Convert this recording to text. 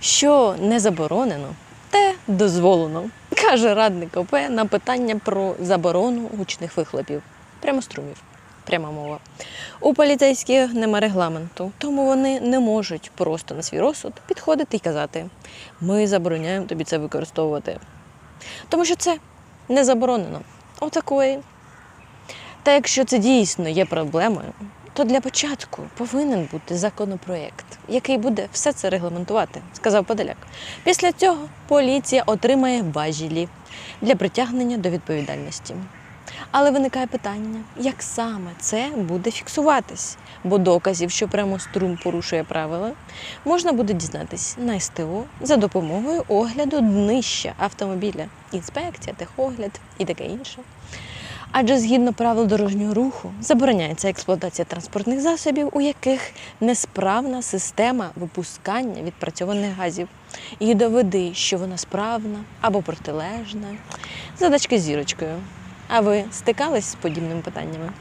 Що не заборонено, те дозволено, каже радник ОП на питання про заборону гучних вихлопів. Прямо струмів. Пряма мова. У поліцейських нема регламенту, тому вони не можуть просто на свій розсуд підходити і казати: ми забороняємо тобі це використовувати. Тому що це не заборонено. Отакої. Та якщо це дійсно є проблемою, то для початку повинен бути законопроєкт, який буде все це регламентувати, сказав Подоляк. Після цього поліція отримає важілі для притягнення до відповідальності. Але виникає питання, як саме це буде фіксуватись, бо доказів, що прямо струм порушує правила, можна буде дізнатись на СТО за допомогою огляду днища автомобіля, інспекція, техогляд і таке інше. Адже згідно правил дорожнього руху забороняється експлуатація транспортних засобів, у яких несправна система випускання відпрацьованих газів. І доведи, що вона справна або протилежна. Задачки зірочкою. А ви стикались з подібними питаннями?